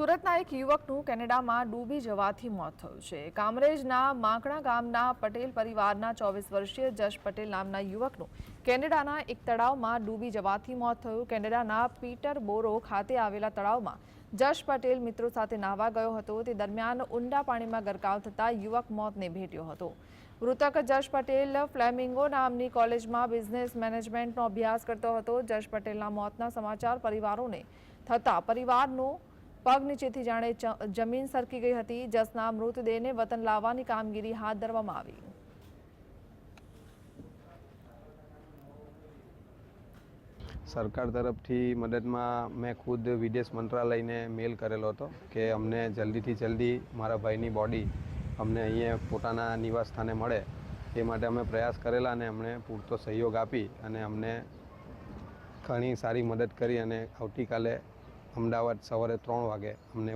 સુરતના એક યુવકનું કેનેડામાં ડૂબી જવાથી મોત થયું છે. કામરેજના માંકણા ગામના પટેલ પરિવારના ચોવીસ વર્ષીય જશ પટેલ નામના યુવકનું કેનેડાના એક તળાવમાં ડૂબી જવાથી મોત થયું. કેનેડાના પીટર બોરો ખાતે આવેલા તળાવમાં જશ પટેલ મિત્રો સાથે નાહવા ગયો હતો. તે દરમિયાન ઊંડા પાણીમાં ગરકાવ થતાં યુવક મોતને ભેટ્યો હતો. મૃતક જશ પટેલ ફ્લેમિંગો નામની કોલેજમાં બિઝનેસ મેનેજમેન્ટનો અભ્યાસ કરતો હતો. જશ પટેલના મોતના સમાચાર પરિવારોને થતાં પરિવારનો પગ નીચેથી જાણે જમીન સરકી ગઈ હતી, જસના મૃતદેહને વતન લાવવાની કામગીરી હાથ ધરવામાં આવી. સરકાર તરફથી મદદમાં મેં ખુદ વિદેશ મંત્રાલયને મેલ કરેલો હતો કે અમને જલ્દીથી જલ્દી મારા ભાઈની બોડી અમને અહીંયા પોતાના નિવાસ સ્થાને મળે. એ માટે અમે પ્રયાસ કરેલા અને અમને પૂરતો સહયોગ આપી અને અમને ઘણી સારી મદદ કરી અને આવતીકાલે અમદાવાદ સવારે ત્રણ વાગે અમને